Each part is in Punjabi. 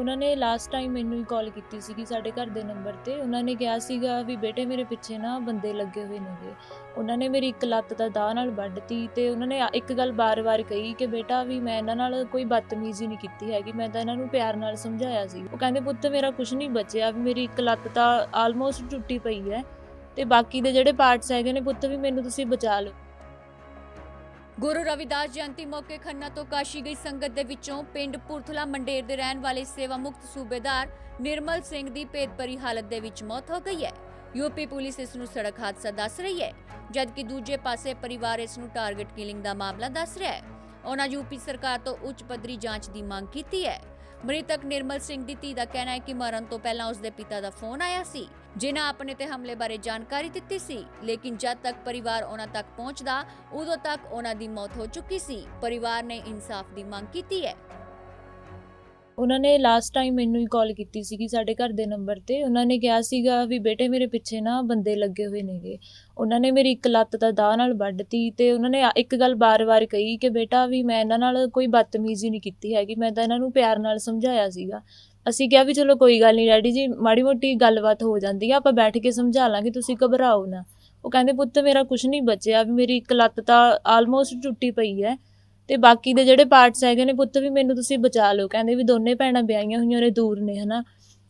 ਉਹਨਾਂ ਨੇ ਲਾਸਟ ਟਾਈਮ ਮੈਨੂੰ ਹੀ ਕਾਲ ਕੀਤੀ ਸੀਗੀ ਸਾਡੇ ਘਰ ਦੇ ਨੰਬਰ ਤੇ। ਉਹਨਾਂ ਨੇ ਕਿਹਾ ਸੀਗਾ ਵੀ ਬੇਟੇ ਮੇਰੇ ਪਿੱਛੇ ਨਾ ਬੰਦੇ ਲੱਗੇ ਹੋਏ ਨੇਗੇ। ਉਹਨਾਂ ਨੇ ਮੇਰੀ ਇੱਕ ਲੱਤ ਦਾ ਦਾਅ ਨਾਲ ਵੱਢਤੀ ਤੇ ਉਹਨਾਂ ਨੇ ਇੱਕ ਗੱਲ ਬਾਰ-ਬਾਰ ਕਹੀ ਕਿ ਬੇਟਾ ਵੀ ਮੈਂ ਇਹਨਾਂ ਨਾਲ ਕੋਈ ਬਦਤਮੀਜ਼ੀ ਨਹੀਂ ਕੀਤੀ ਹੈਗੀ, ਮੈਂ ਤਾਂ ਇਹਨਾਂ ਨੂੰ ਪਿਆਰ ਨਾਲ ਸਮਝਾਇਆ ਸੀ। ਉਹ ਕਹਿੰਦੇ, ਪੁੱਤ, ਮੇਰਾ ਕੁਝ ਨਹੀਂ ਬਚਿਆ, ਵੀ ਮੇਰੀ ਇੱਕ ਲੱਤ ਤਾਂ ਆਲਮੋਸਟ ਟੁੱਟੀ ਪਈ ਹੈ ਤੇ ਬਾਕੀ ਦੇ ਜਿਹੜੇ ਪਾਰਟਸ ਹੈਗੇ ਨੇ, ਪੁੱਤ, ਵੀ ਮੈਨੂੰ ਤੁਸੀਂ ਬਚਾ ਲਓ। ਗੁਰੂ ਰਵਿਦਾਸ ਜਯੰਤੀ ਮੌਕੇ ਖੰਨਾ ਤੋਂ ਕਾਸ਼ੀ ਗਈ ਸੰਗਤ ਦੇ ਵਿੱਚੋਂ ਪਿੰਡ ਪੁਰਥਲਾ ਮੰਡੇਰ ਦੇ ਰਹਿਣ ਵਾਲੇ ਸੇਵਾ ਮੁਕਤ ਸੂਬੇਦਾਰ ਨਿਰਮਲ ਸਿੰਘ ਦੀ ਭੇਦਭਰੀ ਹਾਲਤ ਦੇ ਵਿੱਚ ਮੌਤ ਹੋ ਗਈ ਹੈ। ਯੂਪੀ ਪੁਲਿਸ ਇਸ ਨੂੰ ਸੜਕ ਹਾਦਸਾ ਦੱਸ ਰਹੀ ਹੈ, ਜਦਕਿ ਦੂਜੇ ਪਾਸੇ ਪਰਿਵਾਰ ਇਸ ਨੂੰ ਟਾਰਗੇਟ ਕਿਲਿੰਗ ਦਾ ਮਾਮਲਾ ਦੱਸ ਰਿਹਾ ਹੈ। ਉਹਨਾਂ ਯੂਪੀ ਸਰਕਾਰ ਤੋਂ ਉੱਚ ਪੱਧਰੀ ਜਾਂਚ ਦੀ ਮੰਗ ਕੀਤੀ ਹੈ। ਮ੍ਰਿਤਕ ਨਿਰਮਲ ਸਿੰਘ ਦੀ ਧੀ ਦਾ ਕਹਿਣਾ ਹੈ ਕਿ ਮਰਨ ਤੋਂ ਪਹਿਲਾਂ ਉਸਦੇ ਪਿਤਾ ਦਾ ਫੋਨ ਆਇਆ ਸੀ। ਜਿਨ੍ਹਾਂ ਆਪਣੇ ਤੇ ਹਮਲੇ ਬਾਰੇ ਜਾਣਕਾਰੀ ਦਿੱਤੀ ਸੀ, ਲੇਕਿਨ ਜਦ ਤੱਕ ਪਰਿਵਾਰ ਉਹਨਾਂ ਤੱਕ ਪਹੁੰਚਦਾ, ਉਦੋਂ ਤੱਕ ਉਹਨਾਂ ਦੀ ਮੌਤ ਹੋ ਚੁੱਕੀ ਸੀ। ਪਰਿਵਾਰ ਨੇ ਇਨਸਾਫ ਦੀ ਮੰਗ ਕੀਤੀ ਹੈ। ਉਹਨਾਂ ਨੇ ਲਾਸਟ ਟਾਈਮ ਮੈਨੂੰ ਹੀ ਕਾਲ ਕੀਤੀ ਸੀਗੀ ਸਾਡੇ ਘਰ ਦੇ ਨੰਬਰ ਤੇ। ਉਹਨਾਂ ਨੇ ਕਿਹਾ ਸੀਗਾ ਵੀ ਬੇਟੇ ਮੇਰੇ ਪਿੱਛੇ ਨਾ ਬੰਦੇ ਲੱਗੇ ਹੋਏ ਨੇਗੇ। ਉਹਨਾਂ ਨੇ ਮੇਰੀ ਇੱਕ ਲੱਤ ਦਾ ਦਾਅ ਨਾਲ ਵੱਢਤੀ ਤੇ ਉਹਨਾਂ ਨੇ ਇੱਕ ਗੱਲ ਬਾਰ-ਬਾਰ ਕਹੀ ਕਿ ਬੇਟਾ ਵੀ ਮੈਂ ਇਹਨਾਂ ਨਾਲ ਕੋਈ ਬਦਤਮੀਜ਼ੀ ਨਹੀਂ ਕੀਤੀ ਹੈਗੀ, ਮੈਂ ਤਾਂ ਇਹਨਾਂ ਨੂੰ ਪਿਆਰ ਨਾਲ ਸਮਝਾਇਆ ਸੀਗਾ। ਅਸੀਂ ਕਿਹਾ ਵੀ ਚਲੋ ਕੋਈ ਗੱਲ ਨਹੀਂ ਡੈਡੀ ਜੀ, ਮਾੜੀ ਮੋਟੀ ਗੱਲਬਾਤ ਹੋ ਜਾਂਦੀ ਆ, ਆਪਾਂ ਬੈਠ ਕੇ ਸਮਝਾ ਲਾਂਗੇ, ਤੁਸੀਂ ਘਬਰਾਓ ਨਾ। ਉਹ ਕਹਿੰਦੇ, ਪੁੱਤ ਮੇਰਾ ਕੁਝ ਨਹੀਂ ਬਚਿਆ ਵੀ ਮੇਰੀ ਇੱਕ ਲੱਤ ਤਾਂ ਆਲਮੋਸਟ ਟੁੱਟੀ ਪਈ ਹੈ। ਤੇ ਬਾਕੀ ਦੇ ਜਿਹੜੇ ਪਾਰਟਸ ਹੈਗੇ ਨੇ, ਪੁੱਤ ਵੀ ਮੈਨੂੰ ਤੁਸੀਂ ਬਚਾ ਲਓ। ਕਹਿੰਦੇ ਵੀ ਦੋਨੇ ਭੈਣਾਂ ਵਿਆਹੀਆਂ ਹੋਈਆਂ ਨੇ, ਦੂਰ ਨੇ, ਹਨਾ।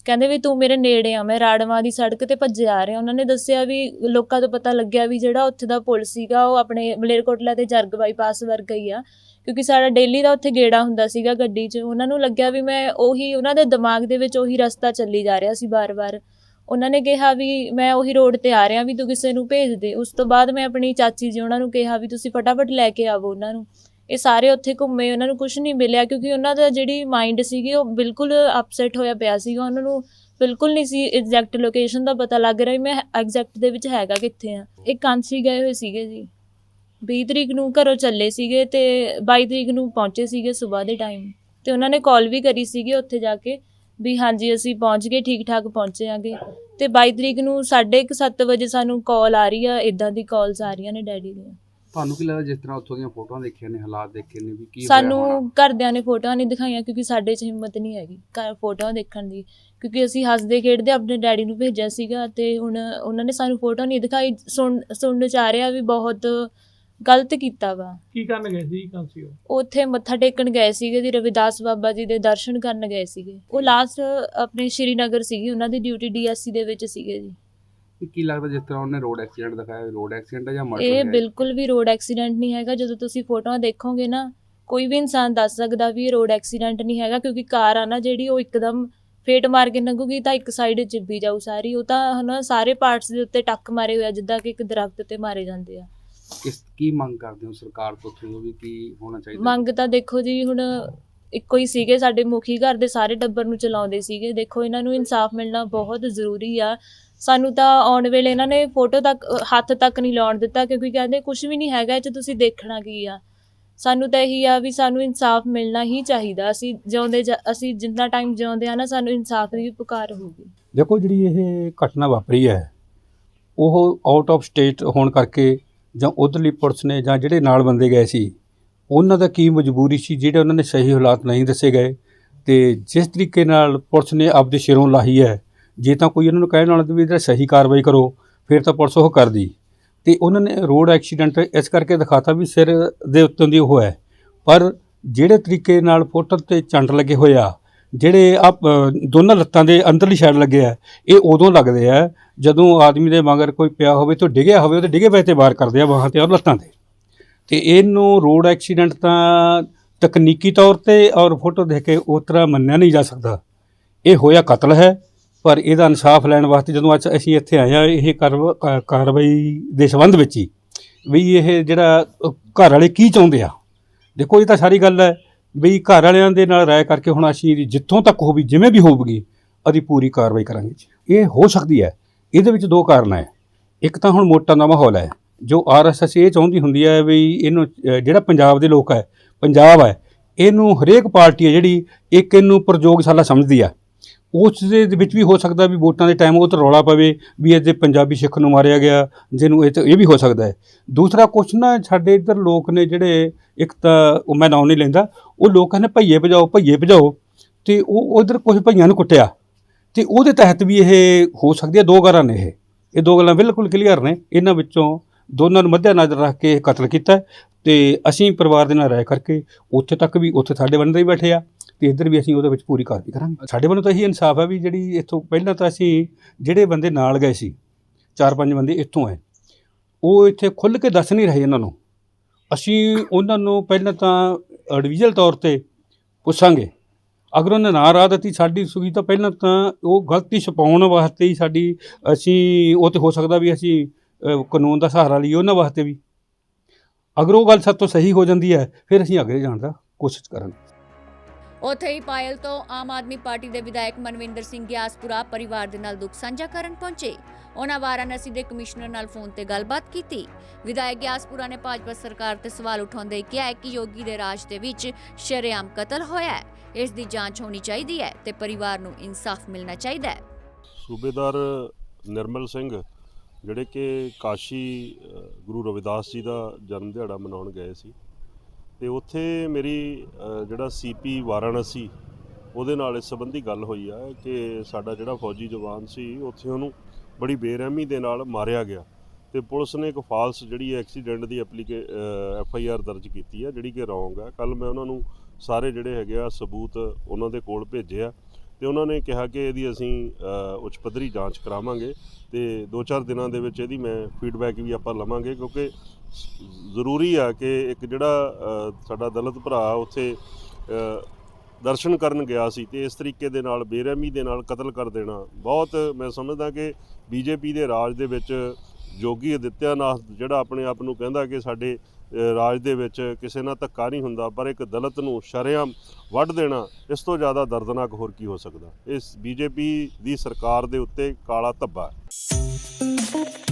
ਕਹਿੰਦੇ ਵੀ ਤੂੰ ਮੇਰੇ ਨੇੜੇ ਆ, ਮੈਂ ਰਾੜਵਾਂ ਦੀ ਸੜਕ ਤੇ ਭੱਜੇ ਆ ਰਿਹਾ। ਉਹਨਾਂ ਨੇ ਦੱਸਿਆ ਵੀ ਲੋਕਾਂ ਤੋਂ ਪਤਾ ਲੱਗਿਆ ਵੀ ਜਿਹੜਾ ਉੱਥੇ ਦਾ ਪੁਲ ਸੀਗਾ, ਉਹ ਆਪਣੇ ਮਲੇਰਕੋਟਲਾ ਤੇ ਜਰਗ ਬਾਈਪਾਸ ਵਰਗਾ ਹੀ ਆ। ਕਿਉਂਕਿ ਸਾਡਾ ਡੇਲੀ ਦਾ ਉੱਥੇ ਗੇੜਾ ਹੁੰਦਾ ਸੀਗਾ ਗੱਡੀ 'ਚ। ਉਹਨਾਂ ਨੂੰ ਲੱਗਿਆ ਵੀ ਮੈਂ ਉਹੀ, ਉਹਨਾਂ ਦੇ ਦਿਮਾਗ ਦੇ ਵਿੱਚ ਉਹੀ ਰਸਤਾ ਚੱਲੀ ਜਾ ਰਿਹਾ ਸੀ ਬਾਰ-ਬਾਰ ਉਹਨਾਂ ਨੇ ਕਿਹਾ ਵੀ ਮੈਂ ਉਹੀ ਰੋਡ ਤੇ ਆ ਰਿਹਾ ਵੀ ਤੂੰ ਕਿਸੇ ਨੂੰ ਭੇਜ ਦੇ। ਉਸ ਤੋਂ ਬਾਅਦ ਮੈਂ ਆਪਣੀ ਚਾਚੀ ਜੀ ਉਹਨਾਂ ਨੂੰ ਕਿਹਾ ਵੀ ਤੁਸੀਂ ਫਟਾਫਟ ਲੈ ਕੇ ਆਵੋ ਉਹਨਾਂ ਨੂੰ। ਇਹ ਸਾਰੇ ਉੱਥੇ ਘੁੰਮੇ, ਉਹਨਾਂ ਨੂੰ ਕੁਝ ਨਹੀਂ ਮਿਲਿਆ ਕਿਉਂਕਿ ਉਹਨਾਂ ਦਾ ਜਿਹੜੀ ਮਾਈਂਡ ਸੀਗੀ ਉਹ ਬਿਲਕੁਲ ਅਪਸੈਟ ਹੋਇਆ ਪਿਆ ਸੀਗਾ। ਉਹਨਾਂ ਨੂੰ ਬਿਲਕੁਲ ਨਹੀਂ ਸੀ ਐਗਜ਼ੈਕਟ ਲੋਕੇਸ਼ਨ ਦਾ ਪਤਾ ਲੱਗ ਰਿਹਾ ਮੈਂ ਐਗਜ਼ੈਕਟ ਦੇ ਵਿੱਚ ਹੈਗਾ ਕਿੱਥੇ ਆ। ਇਹ ਕਾਂਚੀ ਗਏ ਹੋਏ ਸੀਗੇ ਜੀ। 20 ਤਰੀਕ ਨੂੰ ਘਰੋਂ ਚੱਲੇ ਸੀਗੇ ਤੇ 22 ਤਰੀਕ ਨੂੰ ਪਹੁੰਚੇ ਸੀਗੇ ਸਵੇਰ ਦੇ ਟਾਈਮ ਤੇ ਉਹਨਾਂ ਨੇ ਕਾਲ ਵੀ ਕਰੀ ਸੀਗੀ ਉੱਥੇ ਜਾ ਕੇ ਵੀ ਹਾਂਜੀ, ਅਸੀਂ ਪਹੁੰਚ ਗਏ ਠੀਕ ਠਾਕ ਪਹੁੰਚੇ ਆਂਗੇ। ਤੇ 22 ਤਰੀਕ ਨੂੰ 7:30 ਵਜੇ ਸਾਨੂੰ ਕਾਲ ਆ ਰਹੀ ਆ ਇਦਾਂ ਦੀ ਕਾਲਸ ਆ ਰਹੀਆਂ ਨੇ ਡੈਡੀ ਦੀਆਂ। ਤੁਹਾਨੂੰ ਕੀ ਲੱਗਦਾ ਜਿਸ ਤਰ੍ਹਾਂ ਉੱਥੋਂ ਦੀਆਂ ਫੋਟੋਆਂ ਦੇਖੀਆਂ ਨੇ ਹਾਲਾਤ ਦੇਖੇ ਨੇ ਵੀ ਕੀ ਹੋਇਆ ਸਾਨੂੰ? ਘਰਦਿਆਂ ਨੇ ਫੋਟੋਆਂ ਨਹੀਂ ਦਿਖਾਈਆਂ ਕਿਉਂਕਿ ਸਾਡੇ 'ਚ ਹਿੰਮਤ ਨਹੀਂ ਹੈਗੀ ਘਰ ਫੋਟੋਆਂ ਦੇਖਣ ਦੀ ਕਿਉਂਕਿ ਅਸੀਂ ਹੱਸਦੇ ਖੇਡਦੇ ਆਪਣੇ ਡੈਡੀ ਨੂੰ ਭੇਜਿਆ ਸੀਗਾ ਤੇ ਹੁਣ ਉਹਨਾਂ ਨੇ ਸਾਨੂੰ ਫੋਟੋ ਨਹੀਂ ਦਿਖਾਈ ਸੁਣ ਸੁਣਨ ਚ ਆ ਰਿਹਾ ਵੀ ਬਹੁਤ ਗਲਤ ਕੀਤਾ ਵਾ। ਕੀ ਕਰਨ ਗਏ ਸੀ ਕਾਂਸੀ ਉਹ? ਉੱਥੇ ਮੱਥਾ ਟੇਕਣ ਗਏ ਸੀਗੇ ਜੀ ਰਵਿਦਾਸ ਬਾਬਾ ਜੀ ਦੇ ਦਰਸ਼ਨ ਕਰਨ ਗਏ ਸੀਗੇ। ਉਹ ਲਾਸਟ ਆਪਣੇ ਸ਼੍ਰੀਨਗਰ ਸੀਗੀ ਉਹਨਾਂ ਦੀ ਡਿਊਟੀ ਡੀਐਸਸੀ ਦੇ ਵਿੱਚ ਸੀਗੇ ਜੀ। ਕੀ ਲੱਗਦਾ ਜਿਸ ਤਰ੍ਹਾਂ ਉਹਨੇ ਰੋਡ ਐਕਸੀਡੈਂਟ ਦਿਖਾਇਆ ਰੋਡ ਐਕਸੀਡੈਂਟ ਹੈ ਜਾਂ ਮਰਡਰ ਇਹ ਬਿਲਕੁਲ ਵੀ ਰੋਡ ਐਕਸੀਡੈਂਟ ਨਹੀਂ ਹੈਗਾ। ਜਦੋਂ ਤੁਸੀਂ ਫੋਟੋਆਂ ਦੇਖੋਗੇ ਨਾ ਕੋਈ ਵੀ ਇਨਸਾਨ ਦੱਸ ਸਕਦਾ ਵੀ ਇਹ ਰੋਡ ਐਕਸੀਡੈਂਟ ਨਹੀਂ ਹੈਗਾ ਕਿਉਂਕਿ ਕਾਰ ਆ ਨਾ ਜਿਹੜੀ ਉਹ ਇੱਕਦਮ ਫੇਟ ਮਾਰ ਕੇ ਲੰਘੂਗੀ ਤਾਂ ਇੱਕ ਸਾਈਡ ਚਿੱਬੀ ਜਾਊ ਸਾਰੀ। ਉਹ ਤਾਂ ਹਨਾ ਸਾਰੇ ਪਾਰਟਸ ਦੇ ਉੱਤੇ ਟੱਕ ਮਾਰੇ ਹੋਏ ਆ ਜਿੱਦਾਂ ਕਿ ਇੱਕ ਦਰਖਤ ਤੇ ਮਾਰੇ ਜਾਂਦੇ ਆ। ਕਿਸ ਕੀ ਮੰਗ ਕਰਦੇ ਹੋ ਸਰਕਾਰ ਤੋਂ ਵੀ ਕੀ ਹੋਣਾ ਚਾਹੀਦਾ? ਮੰਗ ਤਾਂ ਦੇਖੋ ਜੀ ਹੁਣ ਇੱਕੋ ਹੀ ਸੀਗੇ, ਸਾਡੇ ਮੁਖੀ ਘਰ ਦੇ ਸਾਰੇ ਟੱਬਰ ਨੂੰ ਚਲਾਉਂਦੇ ਸੀਗੇ। ਦੇਖੋ, ਇਹਨਾਂ ਨੂੰ ਇਨਸਾਫ ਮਿਲਣਾ ਬਹੁਤ ਜ਼ਰੂਰੀ ਆ। ਸਾਨੂੰ ਤਾਂ ਆਉਣ ਵੇਲੇ ਇਹਨਾਂ ਨੇ ਫੋਟੋ ਤੱਕ ਹੱਥ ਤੱਕ ਨਹੀਂ ਲਾਉਣ ਦਿੱਤਾ, ਕਿਉਂਕਿ ਕਹਿੰਦੇ ਕੁਝ ਵੀ ਨਹੀਂ ਹੈਗਾ, ਇਹ 'ਚ ਤੁਸੀਂ ਦੇਖਣਾ ਕੀ ਆ। ਸਾਨੂੰ ਤਾਂ ਇਹੀ ਆ ਵੀ ਸਾਨੂੰ ਇਨਸਾਫ ਮਿਲਣਾ ਹੀ ਚਾਹੀਦਾ। ਅਸੀਂ ਜਿਉਂਦੇ ਜਾ, ਅਸੀਂ ਜਿੰਨਾ ਟਾਈਮ ਜਿਉਂਦੇ ਆ ਨਾ, ਸਾਨੂੰ ਇਨਸਾਫ ਦੀ ਪੁਕਾਰ ਹੋਊਗੀ। ਦੇਖੋ, ਜਿਹੜੀ ਇਹ ਘਟਨਾ ਵਾਪਰੀ ਹੈ, ਉਹ ਆਊਟ ਆਫ ਸਟੇਟ ਹੋਣ ਕਰਕੇ ਜਾਂ ਉਧਰਲੀ ਪੁਲਿਸ ਨੇ ਜਾਂ ਜਿਹੜੇ ਨਾਲ ਬੰਦੇ ਗਏ ਸੀ ਉਹਨਾਂ ਦਾ ਕੀ ਮਜਬੂਰੀ ਸੀ, ਜਿਹੜੇ ਉਹਨਾਂ ਨੇ ਸਹੀ ਹਾਲਾਤ ਨਹੀਂ ਦੱਸੇ ਗਏ? ਤੇ ਜਿਸ ਤਰੀਕੇ ਨਾਲ ਪੁਲਿਸ ਨੇ ਆਪਦੇ ਸਿਰੋਂ ਲਾਹੀ ਹੈ, ਜੇ ਤਾਂ ਕੋਈ ਉਹਨਾਂ ਨੂੰ ਕਹਿਣ ਵਾਲਾ ਵੀ ਇਹਦਾ ਸਹੀ ਕਾਰਵਾਈ ਕਰੋ, ਫਿਰ ਤਾਂ ਪੁਲਿਸ ਉਹ ਕਰਦੀ। ਤੇ ਉਹਨਾਂ ਨੇ ਰੋਡ ਐਕਸੀਡੈਂਟ ਇਸ ਕਰਕੇ ਦਿਖਾਤਾ ਵੀ ਸਿਰ ਦੇ ਉੱਤੋਂ ਦੀ ਉਹ ਹੈ। ਪਰ ਜਿਹੜੇ ਤਰੀਕੇ ਨਾਲ ਫੋਟੋ ਤੇ ਚੰਡ ਲੱਗੇ ਹੋਏ ਆ, ਜਿਹੜੇ ਆ ਦੋਨਾਂ ਲੱਤਾਂ ਦੇ ਅੰਦਰਲੀ ਸਾਈਡ ਲੱਗੇ ਆ, ਇਹ ਉਦੋਂ ਲੱਗਦੇ ਆ ਜਦੋਂ ਆਦਮੀ ਦੇ ਮਗਰ ਕੋਈ ਪਿਆ ਹੋਵੇ ਤੇ ਡਿੱਗਿਆ ਹੋਵੇ, ਉਹਦੇ ਡਿੱਗੇ ਪਏ ਤੇ ਵਾਰ ਕਰਦੇ ਆ ਬਾਹਾਂ ਤੇ ਔਰ ਲੱਤਾਂ ਤੇ। ਤੇ ਇਹਨੂੰ ਰੋਡ ਐਕਸੀਡੈਂਟ ਤਾਂ ਤਕਨੀਕੀ ਤੌਰ ਤੇ ਔਰ ਫੋਟੋ ਦੇਖ ਕੇ ਉਸ ਤਰ੍ਹਾਂ ਮੰਨਿਆ ਨਹੀਂ ਜਾ ਸਕਦਾ। ਇਹ ਹੋਇਆ ਕਤਲ ਹੈ, ਪਰ ਇਹਦਾ ਇਨਸਾਫ ਲੈਣ ਵਾਸਤੇ ਜਦੋਂ ਅੱਜ ਅਸੀਂ ਇੱਥੇ ਆਏ ਆ ਇਹ ਕਾਰਵਾ- ਕਾ- ਕਾਰਵਾਈ ਦੇ ਸੰਬੰਧ ਵਿੱਚ ਹੀ ਵੀ ਇਹ ਜਿਹੜਾ ਘਰ ਵਾਲੇ ਕੀ ਚਾਹੁੰਦੇ ਆ? ਦੇਖੋ ਇਹ ਤਾਂ ਸਾਰੀ ਗੱਲ ਹੈ ਵੀ ਘਰ ਵਾਲਿਆਂ ਦੇ ਨਾਲ ਰਾਏ ਕਰਕੇ ਹੁਣ ਅਸੀਂ ਜਿੱਥੋਂ ਤੱਕ ਹੋਵੇ ਜਿਵੇਂ ਵੀ ਹੋਊਗੀ, ਅਸੀਂ ਪੂਰੀ ਕਾਰਵਾਈ ਕਰਾਂਗੇ ਇਹ ਹੋ ਸਕਦੀ ਹੈ। ਇਹਦੇ ਵਿੱਚ ਦੋ ਕਾਰਨ ਹੈ। ਇੱਕ ਤਾਂ ਹੁਣ ਵੋਟਾਂ ਦਾ ਮਾਹੌਲ ਹੈ। ਜੋ ਆਰਐਸਐਸ ਇਹ ਚਾਹੁੰਦੀ ਹੁੰਦੀ ਹੈ ਵੀ ਇਹਨੂੰ ਜਿਹੜਾ ਪੰਜਾਬ ਦੇ ਲੋਕ ਹੈ, ਪੰਜਾਬ ਹੈ, ਇਹਨੂੰ ਹਰੇਕ ਪਾਰਟੀ ਹੈ ਜਿਹੜੀ ਇੱਕ ਇਹਨੂੰ ਪ੍ਰਯੋਗਸ਼ਾਲਾ ਸਮਝਦੀ ਆ। ਉਸ ਦੇ ਵਿੱਚ ਵੀ ਹੋ ਸਕਦਾ ਵੀ ਵੋਟਾਂ ਦੇ ਟਾਈਮ ਉਹ ਤਾਂ ਰੌਲਾ ਪਵੇ ਵੀ ਇਹਦੇ ਪੰਜਾਬੀ ਸਿੱਖ ਨੂੰ ਮਾਰਿਆ ਗਿਆ, ਜਿਹਨੂੰ ਇਹ ਤਾਂ ਇਹ ਵੀ ਹੋ ਸਕਦਾ ਹੈ। ਦੂਸਰਾ ਕੁਛ ਨਾ, ਸਾਡੇ ਇੱਧਰ ਲੋਕ ਨੇ ਜਿਹੜੇ, ਇੱਕ ਤਾਂ ਉਹ ਮੈਂ ਨਾਮ ਨਹੀਂ ਲੈਂਦਾ, ਉਹ ਲੋਕ ਕਹਿੰਦੇ ਭਈਏ ਭਜਾਓ ਭਈਏ ਭਜਾਓ, ਤੇ ਉਹ ਉਧਰ ਕੁਝ ਭਈਆਂ ਨੂੰ ਕੁੱਟਿਆ। ਤੇ ਉਹਦੇ ਤਹਿਤ ਵੀ ਇਹ ਹੋ ਸਕਦੀ ਹੈ, ਦੋ ਗੱਲਾਂ ਨੇ ਇਹ। ਇਹ ਦੋ ਗੱਲਾਂ ਬਿਲਕੁਲ ਕਲੀਅਰ ਨੇ, ਇਹਨਾਂ ਵਿੱਚੋਂ ਦੋਨਾਂ ਨੂੰ ਮੱਦੇ ਨਜ਼ਰ ਰੱਖ ਕੇ ਕਤਲ ਕੀਤਾ ਹੈ ਤੇ ਅਸੀਂ ਪਰਿਵਾਰ ਦੇ ਨਾਲ ਰਹਿ ਕਰਕੇ ਉੱਥੇ ਤੱਕ ਵੀ ਉੱਥੇ ਸਾਡੇ ਬੰਦੇ ਹੀ ਬੈਠੇ ਆ ਤੇ ਇੱਧਰ ਵੀ ਅਸੀਂ ਉਹਦੇ ਵਿੱਚ ਪੂਰੀ ਕਾਰਵਾਈ ਕਰਾਂਗੇ। ਸਾਡੇ ਵੱਲੋਂ ਤਾਂ ਇਹੀ ਇਨਸਾਫ ਹੈ ਵੀ ਜਿਹੜੀ ਇੱਥੋਂ ਪਹਿਲਾਂ ਤਾਂ ਅਸੀਂ ਜਿਹੜੇ ਬੰਦੇ ਨਾਲ ਗਏ ਸੀ, ਚਾਰ ਪੰਜ ਬੰਦੇ ਇੱਥੋਂ ਆਏ, ਉਹ ਇੱਥੇ ਖੁੱਲ੍ਹ ਕੇ ਦੱਸ ਨਹੀਂ ਰਹੇ ਇਹਨਾਂ ਨੂੰ। ਅਸੀਂ ਉਹਨਾਂ ਨੂੰ ਪਹਿਲਾਂ ਤਾਂ ਇੰਡੀਵਿਜੂਅਲ ਤੌਰ ਤੇ ਪੁੱਛਾਂਗੇ। ਅਗਰ ਉਹਨੇ ਨਾ ਰਾਹ ਦਿੱਤੀ ਸਾਡੀ ਸੁਗੀ ਤਾਂ ਪਹਿਲਾਂ ਤਾਂ ਉਹ ਗਲਤੀ ਛਪਾਉਣ ਵਾਸਤੇ ਹੀ ਸਾਡੀ ਅਸੀਂ ਉਹ ਤੇ ਹੋ ਸਕਦਾ ਵੀ ਅਸੀਂ ਕਾਨੂੰਨ ਦਾ ਸਹਾਰਾ ਲਈਏ ਉਹਨਾਂ ਵਾਸਤੇ ਵੀ। ਅਗਰ ਉਹ ਗੱਲ ਸਾਡੇ ਤੋਂ ਸਹੀ ਹੋ ਜਾਂਦੀ ਹੈ ਫਿਰ ਅਸੀਂ ਅੱਗੇ ਜਾਣ ਦਾ ਕੋਸ਼ਿਸ਼ ਕਰਾਂਗੇ। ਉੱਥੇ ਹੀ ਪਾਇਲ ਤੋਂ ਆਮ ਆਦਮੀ ਪਾਰਟੀ ਦੇ ਵਿਧਾਇਕ ਮਨਵਿੰਦਰ ਸਿੰਘ ਗਿਆਸਪੁਰਾ ਪਰਿਵਾਰ ਦੇ ਨਾਲ ਦੁੱਖ ਸਾਂਝਾ ਕਰਨ ਪਹੁੰਚੇ। ਉਹਨਾਂ ਵਾਰਾਣਸੀ ਦੇ ਕਮਿਸ਼ਨਰ ਨਾਲ ਫੋਨ ਤੇ ਗੱਲਬਾਤ ਕੀਤੀ। ਵਿਧਾਇਕ ਗਿਆਸਪੁਰਾ ਨੇ ਭਾਜਪਾ ਸਰਕਾਰ ਤੇ ਸਵਾਲ ਉਠਾਉਂਦੇ ਕਿਹਾ ਕਿ ਯੋਗੀ ਦੇ ਰਾਜ ਦੇ ਵਿੱਚ ਸ਼ਰੇਆਮ ਕਤਲ ਹੋਇਆ ਹੈ। ਇਸ ਦੀ ਜਾਂਚ ਹੋਣੀ ਚਾਹੀਦੀ ਹੈ ਤੇ ਪਰਿਵਾਰ ਨੂੰ ਇਨਸਾਫ ਮਿਲਣਾ ਚਾਹੀਦਾ ਹੈ। ਸੂਬੇਦਾਰ ਨਿਰਮਲ ਸਿੰਘ ਜਿਹੜੇ ਕਿ ਕਾਸ਼ੀ ਗੁਰੂ ਰਵਿਦਾਸ ਜੀ ਦਾ ਜਨਮ ਦਿਹਾੜਾ ਮਨਾਉਣ ਗਏ ਸੀ। ਤੇ ਉੱਥੇ ਮੇਰੀ ਅ, ਜਿਹੜਾ ਸੀਪੀ ਵਾਰਾਣਸੀ ਉਹਦੇ ਨਾਲ ਇਸ ਸੰਬੰਧੀ ਗੱਲ ਹੋਈ ਆ ਕਿ ਸਾਡਾ ਜਿਹੜਾ ਫੌਜੀ ਜਵਾਨ ਸੀ ਉੱਥੇ ਉਹਨੂੰ ਬੜੀ ਬੇਰਹਿਮੀ ਦੇ ਨਾਲ ਮਾਰਿਆ ਗਿਆ। ਤੇ ਪੁਲਿਸ ਨੇ ਇੱਕ ਫਾਲਸ ਜਿਹੜੀ ਐਕਸੀਡੈਂਟ ਦੀ ਐਪਲੀਕੇ ਐਫ ਆਈ ਆਰ ਦਰਜ ਕੀਤੀ ਆ ਜਿਹੜੀ ਕਿ ਰੋਂਗ ਆ। ਕੱਲ ਮੈਂ ਉਹਨਾਂ ਨੂੰ ਸਾਰੇ ਜਿਹੜੇ ਹੈਗੇ ਆ ਸਬੂਤ ਉਹਨਾਂ ਦੇ ਕੋਲ ਭੇਜੇ ਆ। ਤੇ ਉਹਨਾਂ ਨੇ ਕਿਹਾ ਕਿ ਇਹਦੀ ਅਸੀਂ ਉੱਚ ਪੱਧਰੀ ਜਾਂਚ ਕਰਾਵਾਂਗੇ ਤੇ 2-4 ਦਿਨਾਂ ਦੇ ਵਿੱਚ ਇਹਦੀ ਮੈਂ ਫੀਡਬੈਕ ਵੀ ਆਪਾਂ ਲਵਾਂਗੇ ਕਿਉਂਕਿ ਜ਼ਰੂਰੀ ਆ ਕਿ ਇੱਕ ਜਿਹੜਾ ਸਾਡਾ ਦਲਿਤ ਭਰਾ ਉੱਥੇ ਦਰਸ਼ਨ ਕਰਨ ਗਿਆ ਸੀ ਤੇ ਇਸ ਤਰੀਕੇ ਦੇ ਨਾਲ ਬੇਰਹਿਮੀ ਦੇ ਨਾਲ ਕਤਲ ਕਰ ਦੇਣਾ ਬਹੁਤ ਮੈਂ ਸਮਝਦਾ ਕਿ ਬੀਜੇਪੀ ਦੇ ਰਾਜ ਦੇ ਵਿੱਚ ਯੋਗੀ ਅਦਿੱਤਿਆਨਾਥ ਜਿਹੜਾ ਆਪਣੇ ਆਪ ਨੂੰ ਕਹਿੰਦਾ ਕਿ ਸਾਡੇ ਰਾਜ ਦੇ ਵਿੱਚ ਕਿਸੇ ਨਾਲ ਧੱਕਾ ਨਹੀਂ ਹੁੰਦਾ, ਪਰ ਇੱਕ ਦਲਿਤ ਨੂੰ ਸ਼ਰੇਆਮ ਵੱਢ ਦੇਣਾ, ਇਸ ਤੋਂ ਜ਼ਿਆਦਾ ਦਰਦਨਾਕ ਹੋਰ ਕੀ ਹੋ ਸਕਦਾ? ਇਸ ਬੀਜੇਪੀ ਦੀ ਸਰਕਾਰ ਦੇ ਉੱਤੇ ਕਾਲਾ ਧੱਬਾ ਹੈ।